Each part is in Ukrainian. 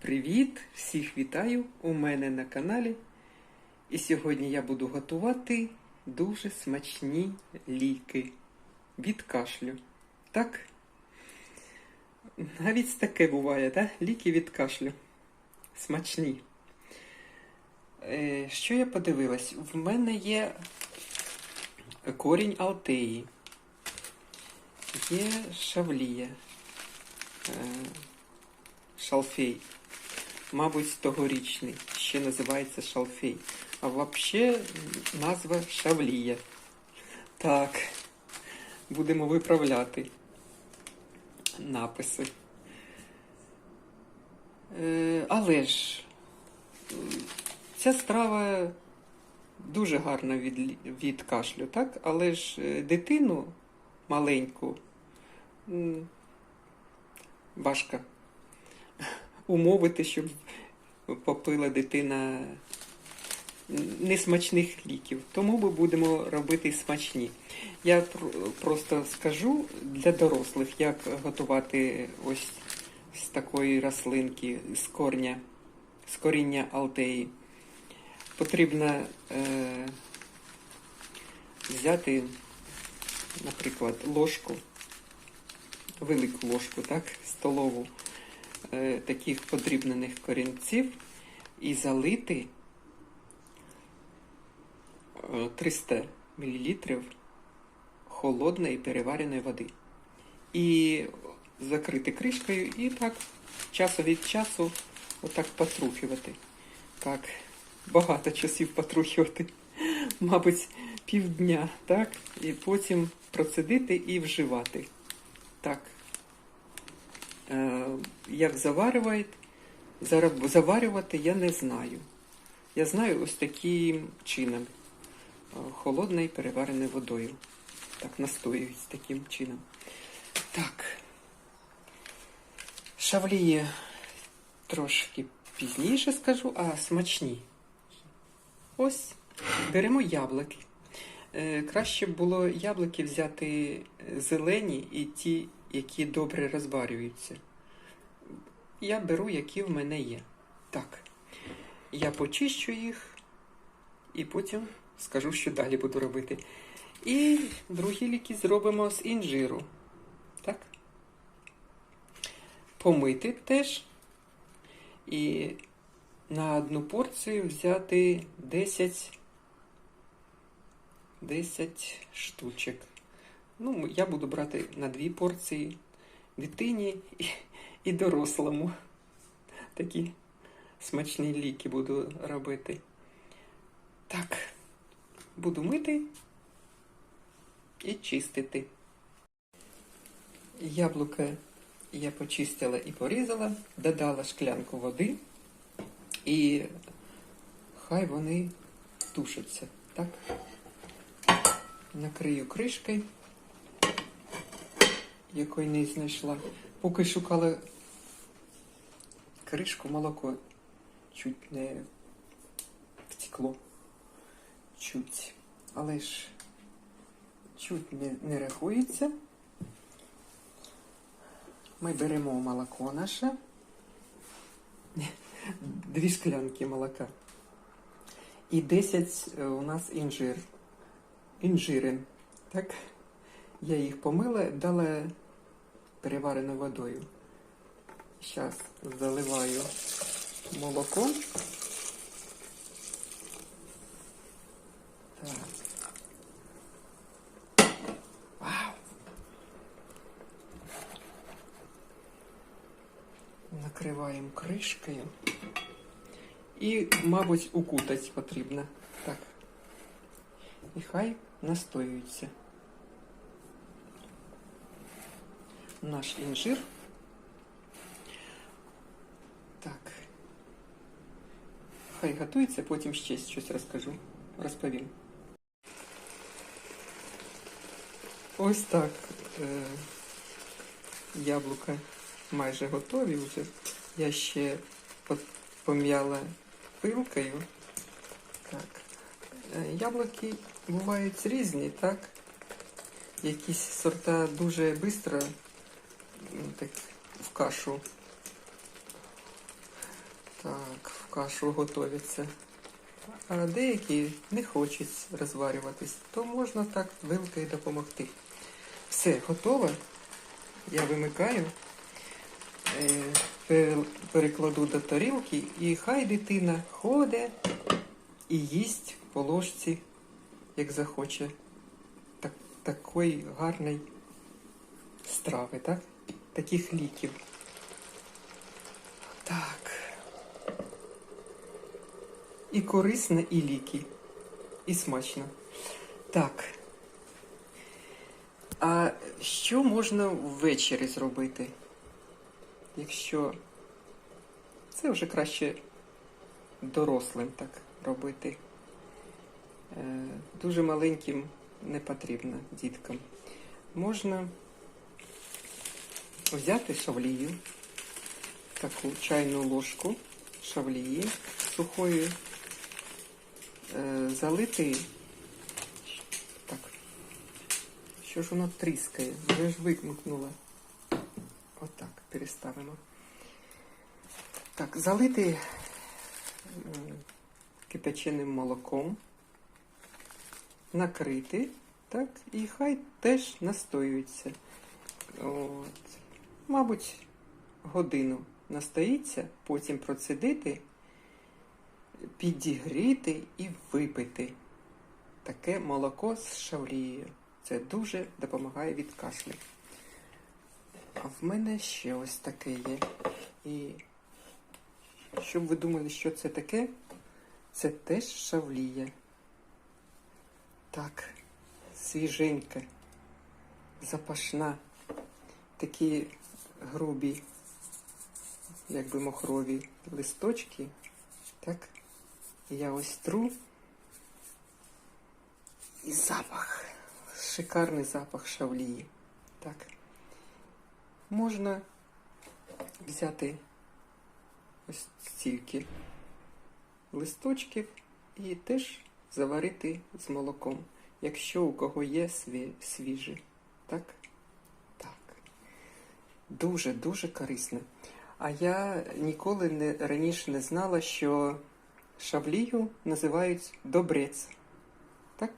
Привіт! Всіх вітаю у мене на каналі. І сьогодні я буду готувати дуже смачні ліки від кашлю. Так? Навіть таке буває, так? Ліки від кашлю. Смачні. Е, що я подивилась? В мене є корінь алтеї, є шавлія, е, шалфей. Мабуть, тогорічний, ще називається шалфей. А взагалі назва шавлія. Так, будемо виправляти написи. Е, але ж ця страва дуже гарна від, від кашлю, так? Але ж е, дитину маленьку важко умовити, щоб попила дитина несмачних ліків. Тому ми будемо робити смачні. Я просто скажу для дорослих, як готувати ось з такої рослинки, з корня, з коріння алтеї. Потрібно е, взяти, наприклад, ложку, велику ложку, так, столову таких подрібнених корінців і залити е, 300 мл холодної перевареної води. І закрити кришкою і так часу від часу отак потрухувати. Так, багато часів потрухувати. Мабуть, півдня, так? І потім процедити і вживати. Так. Е, як заварювати я не знаю. Я знаю ось таким чином. Е, Холодною перевареною водою. Так, настоюють таким чином. Так. Шавліє трошки пізніше скажу, а смачні. Ось беремо яблуки. Е, Краще було яблуки взяти зелені і ті, які добре розварюються. Я беру, які в мене є. Так. Я почищу їх і потім скажу, що далі буду робити. І другі ліки зробимо з інжиру. Так? Помити теж. І на одну порцію взяти 10, 10 штучок. Ну, я буду брати на дві порції дитині і, дорослому. Такі смачні ліки буду робити. Так, буду мити і чистити. Яблука я почистила і порізала, додала шклянку води, і хай вони тушаться. Так? Накрию кришкою, якої не знайшла. Поки шукала кришку, молоко чуть не втекло. Чуть. Але ж чуть не, не рахується. Ми беремо молоко наше. Дві шклянки молока. І 10 е, у нас інжир. Інжири. Так? Я їх помила, дала перевареною водою. Зараз заливаю молоко. Так. Вау! Накриваємо кришкою. І, мабуть, укутати потрібно. Так. І хай настоюється. Наш інжир. Так. Хай готується, потім ще щось розкажу. Розповім. Ось так. Е, яблука майже готові вже. Я ще пом'яла пилкою. Так. Е, Яблуки бувають різні, так? Якісь сорта дуже швидко так, в кашу Так, в кашу готуються. А деякі не хочуть розварюватись, то можна так вилкою допомогти. Все, готово. Я вимикаю, е, перекладу до тарілки і хай дитина ходить і їсть по ложці, як захоче. Так, такої гарної страви, так? Таких ліків. Так. І корисно, і ліки. І смачно. Так. А що можна ввечері зробити? Якщо це вже краще дорослим так робити. Е, Дуже маленьким не потрібно діткам. Можна взяти шавлію, таку чайну ложку шавлії сухої, е, залити. Так. Що ж воно тріскає? Вже ж викмикнула. Отак, переставимо. Так, залити е, кипяченим молоком, накрити, так, і хай теж настоюється. От. Мабуть, годину настоїться, потім процедити, підігріти і випити. Таке молоко з шавлією. Це дуже допомагає від кашлю. А в мене ще ось таке є. І щоб ви думали, що це таке, це теж шавлія. Так, свіженька, запашна, такі грубі, якби мохрові листочки. Так, я ось тру. І запах. Шикарний запах шавлії. Так. Можна взяти ось стільки листочків і теж заварити з молоком, якщо у кого є сві- свіже. Так? Так. Дуже-дуже корисно. А я ніколи не, раніше не знала, що шавлію називають добрець. Так?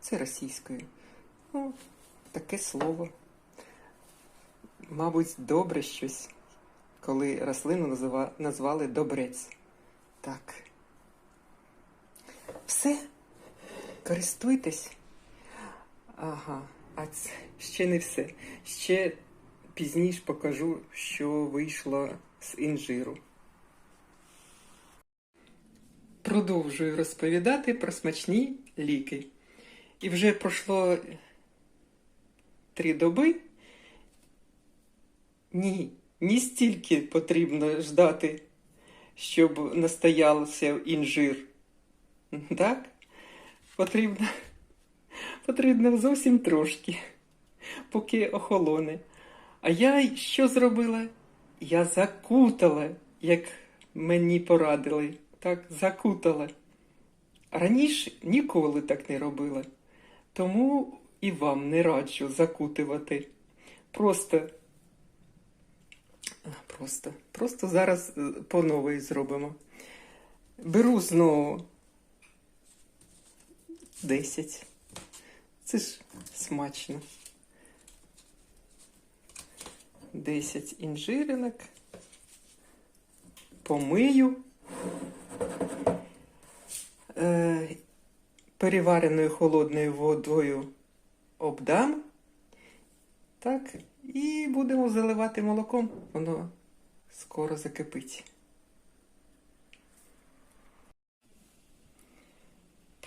Це російською. Ну, таке слово. Мабуть, добре щось, коли рослину назвали добрець. Так. Все. Користуйтесь. Ага, а це ще не все. Ще пізніше покажу, що вийшло з інжиру. Продовжую розповідати про смачні ліки. І вже пройшло три доби. Ні, не стільки потрібно ждати, щоб настоявся інжир. Так? Потрібно, потрібно зовсім трошки, поки охолоне. А я що зробила? Я закутала, як мені порадили. Так, закутала. Раніше ніколи так не робила. Тому і вам не раджу закутувати. Просто, просто, просто зараз е, по новій зробимо. Беру знову 10. Це ж смачно. 10 інжиринок. Помию. Е, перевареною холодною водою обдам. Так, і будемо заливати молоком. Воно скоро закипить.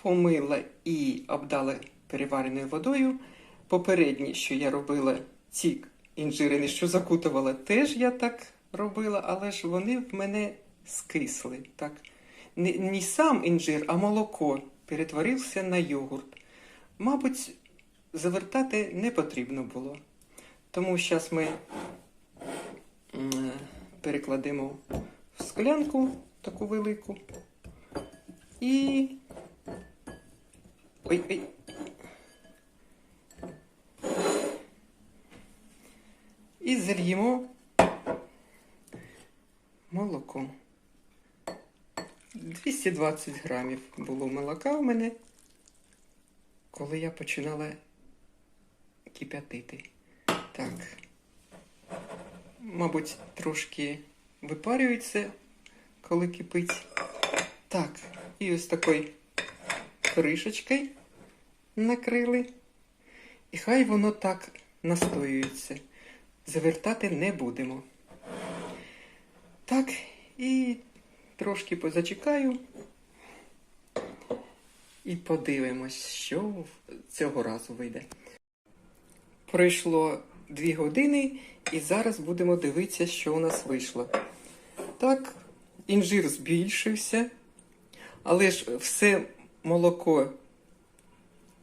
Помила і обдала перевареною водою. Попередні, що я робила, ці інжирини, що закутувала, теж я так робила, але ж вони в мене скисли. Так. Не, не сам інжир, а молоко перетворився на йогурт. Мабуть, завертати не потрібно було. Тому зараз ми перекладемо в склянку таку велику. І. Ой, І зальємо молоком. 220 грамів було молока в мене, коли я починала кип'ятити. Так. Мабуть, трошки випарюється, коли кипить. Так, і ось такою кришечкою накрили. І хай воно так настоюється. Завертати не будемо. Так, і трошки позачекаю. І подивимось, що цього разу вийде. Пройшло дві години, і зараз будемо дивитися, що у нас вийшло. Так, інжир збільшився, але ж все молоко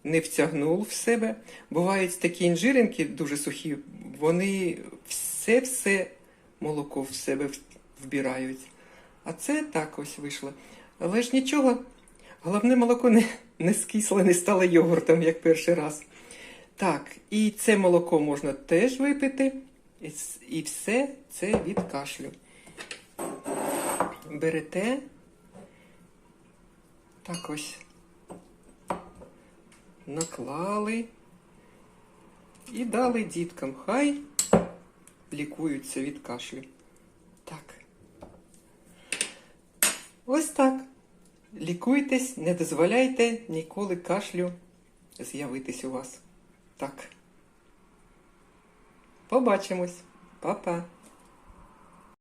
не втягнув в себе. Бувають такі інжиринки дуже сухі, вони все-все молоко в себе вбирають. А це так ось вийшло. Але ж нічого, головне молоко не, не скисло, не стало йогуртом, як перший раз. Так, і це молоко можна теж випити, і все це від кашлю. Берете так ось наклали і дали діткам. Хай лікуються від кашлю. Так. Ось так. Лікуйтесь, не дозволяйте ніколи кашлю з'явитись у вас. Так. Побачимось. Па-па.